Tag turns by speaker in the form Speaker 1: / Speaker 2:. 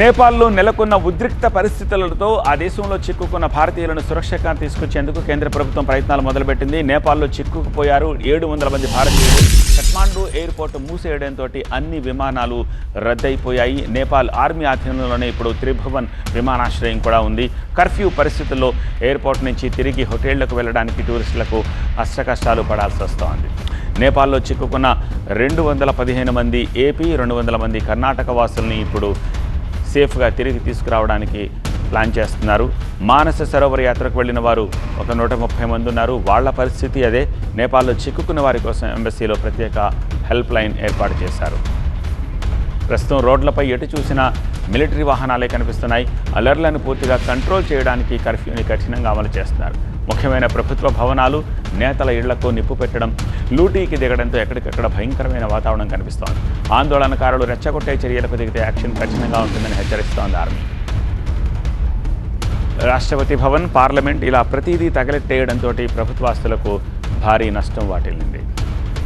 Speaker 1: నేపాల్లో నెలకొన్న ఉద్రిక్త పరిస్థితులతో ఆ దేశంలో చిక్కుకున్న భారతీయులను సురక్షగా తీసుకొచ్చేందుకు కేంద్ర ప్రభుత్వం ప్రయత్నాలు మొదలుపెట్టింది. నేపాల్లో చిక్కుకుపోయారు ఏడు వందల మంది భారతీయులు. కఠ్మాండు ఎయిర్పోర్ట్ మూసేయడంతో అన్ని విమానాలు రద్దయిపోయాయి. నేపాల్ ఆర్మీ ఆధీనంలోనే ఇప్పుడు త్రిభువన్ విమానాశ్రయం కూడా ఉంది. కర్ఫ్యూ పరిస్థితుల్లో ఎయిర్పోర్ట్ నుంచి తిరిగి హోటళ్ళకు వెళ్ళడానికి టూరిస్టులకు అష్టకష్టాలు పడాల్సి వస్తోంది. నేపాల్లో చిక్కుకున్న రెండు వందల పదిహేను మంది ఏపీ రెండు వందల మంది కర్ణాటక వాసుల్ని ఇప్పుడు సేఫ్గా తిరిగి తీసుకురావడానికి ప్లాన్ చేస్తున్నారు. మానస సరోవర యాత్రకు వెళ్ళిన వారు ఒక నూట ముప్పై మంది ఉన్నారు. వాళ్ళ పరిస్థితి అదే. నేపాల్లో చిక్కుకున్న వారి కోసం ఎంబసీలో ప్రత్యేక హెల్ప్ లైన్ ఏర్పాటు చేశారు. ప్రస్తుతం రోడ్లపై ఎటు చూసినా మిలిటరీ వాహనాలే కనిపిస్తున్నాయి. అలర్లను పూర్తిగా కంట్రోల్ చేయడానికి కర్ఫ్యూని కఠినంగా అమలు చేస్తున్నారు. ముఖ్యమైన ప్రభుత్వ భవనాలు నేతల ఇళ్ళకు నిప్పు పెట్టడం లూటీకి దిగడంతో ఎక్కడికక్కడ భయంకరమైన వాతావరణం కనిపిస్తోంది. ఆందోళనకారులు రెచ్చగొట్టే చర్యలకు దిగితే యాక్షన్ కఠినంగా ఉంటుందని హెచ్చరిస్తోంది ఆర్మీ. రాష్ట్రపతి భవన్ పార్లమెంట్ ఇలా ప్రతిదీ తగలెట్టేయడంతో ప్రభుత్వాస్తులకు భారీ నష్టం వాటిల్లింది.